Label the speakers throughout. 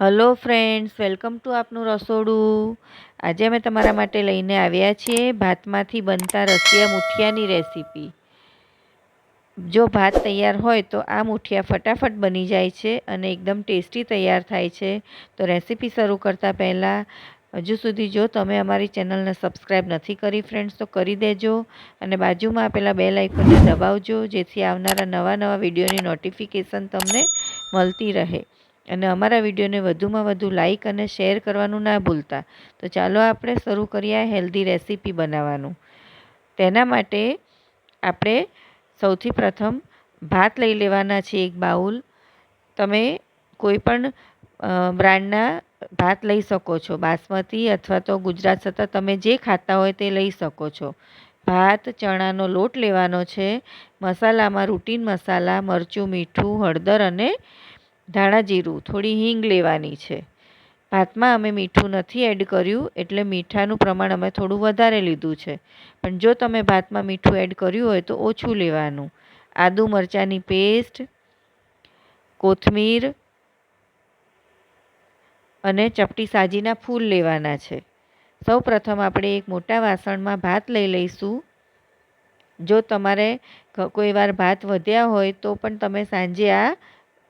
Speaker 1: Hello friends welcome to આપનું રસોડું. આજે અમે તમારા માટે લઈને આવ્યા છીએ ભાતમાંથી બનતા રસિયા મુઠિયાની રેસીપી. જો ભાત તૈયાર હોય તો આ મુઠિયા ફટાફટ બની જાય છે અને એકદમ ટેસ્ટી તૈયાર થાય છે. તો રેસીપી શરૂ કરતાં પહેલાં હજુ સુધી જો તમે અમારી ચેનલને સબસ્ક્રાઈબ નથી કરી ફ્રેન્ડ્સ તો કરી દેજો અને બાજુમાં આપેલા બે લાઇકોને દબાવજો, જેથી આવનારા નવા નવા વિડીયોની નોટિફિકેશન તમને મળતી રહે. અને અમારા વિડીયોને વધુમાં વધુ લાઇક અને શેર કરવાનું ના ભૂલતા. તો ચાલો આપણે શરૂ કરીએ હેલ્ધી રેસીપી બનાવવાનું. તેના માટે આપણે સૌથી પ્રથમ ભાત લઈ લેવાના છે એક બાઉલ. તમે કોઈપણ બ્રાન્ડના ભાત લઈ શકો છો. બાસમતી અથવા તો ગુજરાત સત્તા તમે જે ખાતા હોય તે લઈ શકો છો. ભાત, ચણાનો લોટ લેવાનો છે. મસાલામાં રૂટીન મસાલા, મરચું, મીઠું, હળદર અને ધાણા જીરું, થોડી હિંગ લેવાની છે. ભાતમાં અમે મીઠું નથી એડ કર્યું, એટલે મીઠાનું પ્રમાણ અમે થોડું વધારે લીધું છે. પણ જો તમે ભાતમાં મીઠું એડ કર્યું હોય તો ઓછું લેવાનું. આદુ મરચાંની પેસ્ટ, કોથમીર અને ચપટી સાજીના ફૂલ લેવાના છે. સૌ પ્રથમ આપણે એક મોટા વાસણમાં ભાત લઈ લઈશું. જો તમારે કોઈ વાર ભાત વધ્યા હોય તો પણ તમે સાંજે આ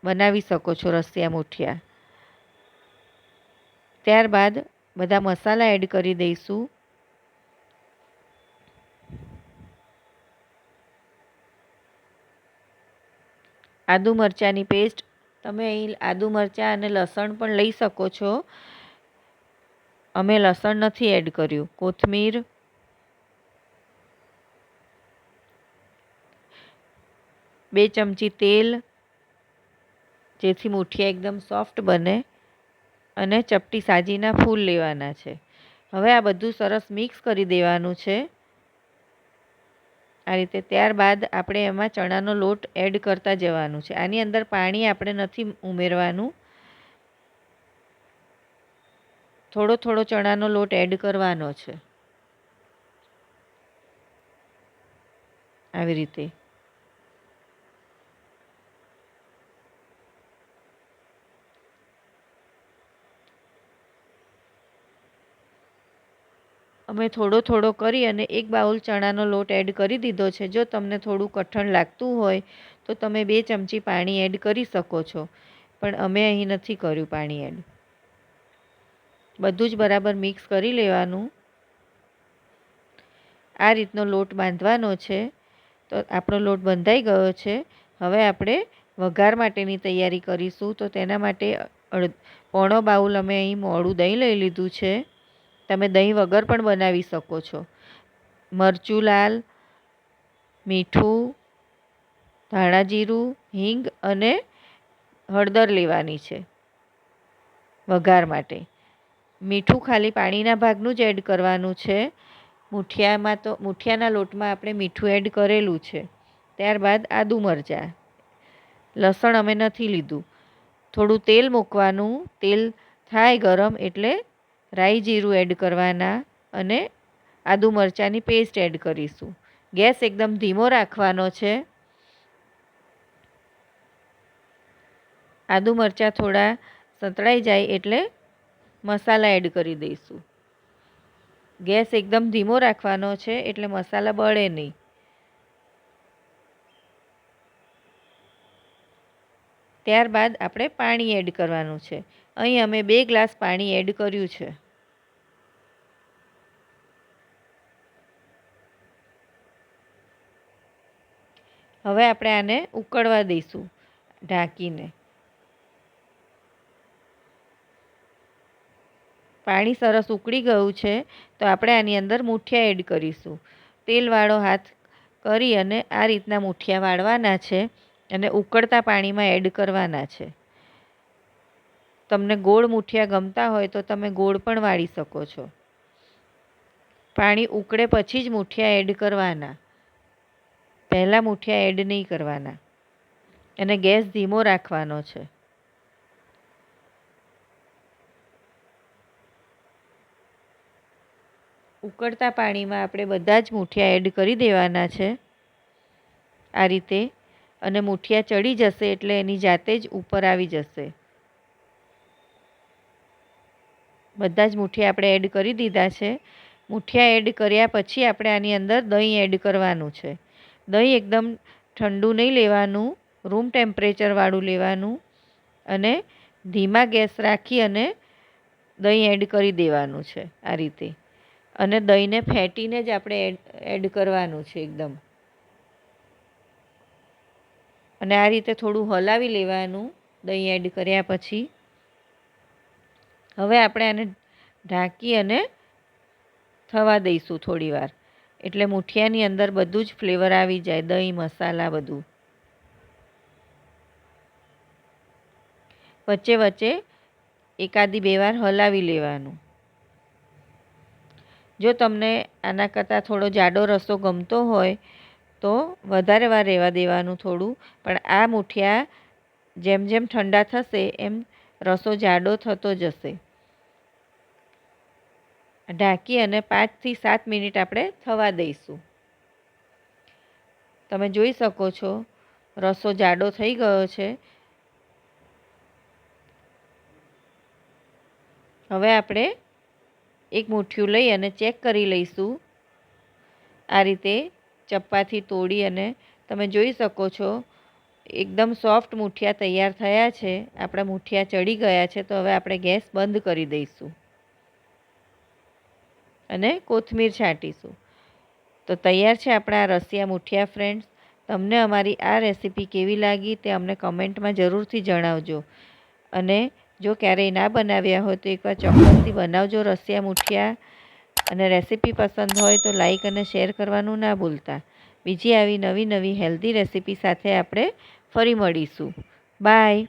Speaker 1: બનાવી શકો છો રસિયા મૂઠિયા. ત્યારબાદ બધા મસાલા એડ કરી દઈશું. આદુ મરચાંની પેસ્ટ તમે અહીં આદુ મરચાં અને લસણ પણ લઈ શકો છો. અમે લસણ નથી એડ કર્યું. કોથમીર. બે ચમચી તેલ. જેથી મુઠિયા એકદમ સોફ્ટ બને અને ચપટી સાજીના ફૂલ લેવાના છે. હવે આ બધું સરસ મિક્સ કરી દેવાનું છે. આ રીતે ત્યારબાદ આપણે એમાં ચણાનો લોટ એડ કરતા જવાનું છે. આની અંદર પાણી આપણે નથી ઉમેરવાનું. થોડો થોડો ચણાનો લોટ એડ કરવાનો છે. આવી રીતે. અમે થોડો થોડો કરી અને એક બાઉલ ચણાનો લોટ એડ કરી દીધો છે. જો તમને થોડું કઠણ લાગતું હોય, તો તમે બે ચમચી પાણી એડ કરી શકો છો. પણ અમે અહીં નથી કર્યું પાણી એડ. બધું જ બરાબર મિક્સ કરી લેવાનું. આ રીતનો લોટ બાંધવાનો છે. તો આપણો લોટ બંધાઈ ગયો છે. હવે આપણે વઘાર માટેની તૈયારી કરીશું. તો તેના માટે પોણો બાઉલ અમે અહીં મોડું દહીં લઈ લીધું છે. તમે દહીં વગર પણ બનાવી શકો છો. મરચું લાલ, મીઠું ધાણા જીરું હિંગ અને હળદર લેવાની છે વઘાર માટે. મીઠું ખાલી પાણીના ભાગનું જ એડ કરવાનું છે. મુઠિયામાં તો, મુઠિયાના લોટમાં આપણે મીઠું એડ કરેલું છે. ત્યારબાદ આદુ મરચાં. લસણ અમે નથી લીધું. થોડું તેલ મૂકવાનું. તેલ થાય ગરમ એટલે રાઈ જીરું એડ કરવાના અને આદુ મરચાંની પેસ્ટ એડ કરીશું. ગેસ એકદમ ધીમો રાખવાનો છે. આદુ મરચાં થોડા સંતળાઈ જાય એટલે મસાલા એડ કરી દઈશું. ગેસ એકદમ ધીમો રાખવાનો છે એટલે મસાલા બળે નહીં. ત્યારબાદ આપણે પાણી એડ કરવાનું છે. અહીં અમે બે ગ્લાસ પાણી એડ કર્યું છે. હવે આપણે આને ઉકળવા દઈશું ઢાંકીને. પાણી સરસ ઉકળી ગયું છે, તો આપણે આની અંદર મૂઠિયા એડ કરીશું. તેલવાળો હાથ કરી અને આ રીતના મુઠિયા વાળવાના છે. અને ઉકળતા પાણીમાં એડ કરવાના છે. તમને ગોળ મુઠિયા ગમતા હોય તો તમે ગોળ પણ વાળી શકો છો. પાણી ઉકળે પછી જ મુઠિયા એડ કરવાના. પહેલાં મુઠિયા એડ નહીં કરવાના. અને ગેસ ધીમો રાખવાનો છે. ઉકળતા પાણીમાં આપણે બધા જ મુઠિયા એડ કરી દેવાના છે. આ રીતે અને મુઠિયા ચડી જશે એટલે એની જાતે જ ઉપર આવી જશે. બધા જ મુઠિયા આપણે એડ કરી દીધા છે. મુઠિયા એડ કર્યા પછી આપણે આની અંદર દહીં એડ કરવાનું છે. દહીં એકદમ ઠંડુ નહીં લેવાનું, રૂમ ટેમ્પરેચરવાળું લેવાનું અને ધીમા ગેસ રાખી અને દહીં એડ કરી દેવાનું છે આ રીતે. અને દહીંને ફેંટીને જ આપણે એડ એડ કરવાનું છે એકદમ. અને આ રીતે થોડું હલાવી લેવાનું દહીં એડ કર્યા પછી. હવે આપણે આને ઢાંકી અને થવા દઈશું થોડી વાર. એટલે મૂઠિયાની અંદર બધું જ ફ્લેવર આવી જાય, દહીં, મસાલા બધું. વચ્ચે વચ્ચે એકાદી બે વાર હલાવી લેવાનું. જો તમને આના કરતાં થોડો જાડો રસો ગમતો હોય તો વધારે વાર રહેવા દેવાનું થોડું. પણ આ મુઠિયા જેમ જેમ ઠંડા થશે, એમ રસો જાડો થતો જશે. ઢાંકી અને પાંચથી સાત મિનિટ આપણે થવા દઈશું. તમે જોઈ શકો છો, રસો જાડો થઈ ગયો છે. હવે આપણે એક મુઠ્ઠિયું લઈ અને ચેક કરી લઈશું. આ રીતે ચપ્પાથી તોડી અને તમે જોઈ શકો છો, એકદમ સોફ્ટ મૂઠિયા તૈયાર થયા છે. આપણા મૂઠિયા ચડી ગયા છે, તો હવે આપણે ગેસ બંધ કરી દઈશું. અને કોથમીર છાંટીશું. તો તૈયાર છે આપણા રસિયા મૂઠિયા ફ્રેન્ડ્સ. તમને અમારી આ રેસીપી કેવી લાગી તે અમને કમેન્ટમાં જરૂરથી જણાવજો. અને જો ક્યારેય ના બનાવ્યા હોય તો એકવાર ચોક્કસથી બનાવજો રસિયા મુઠિયા. અને રેસીપી પસંદ હોય તો લાઇક અને શેર કરવાનું ના ભૂલતા. બીજી આવી નવી નવી હેલ્ધી રેસીપી સાથે આપણે ફરી મળીશું. બાય.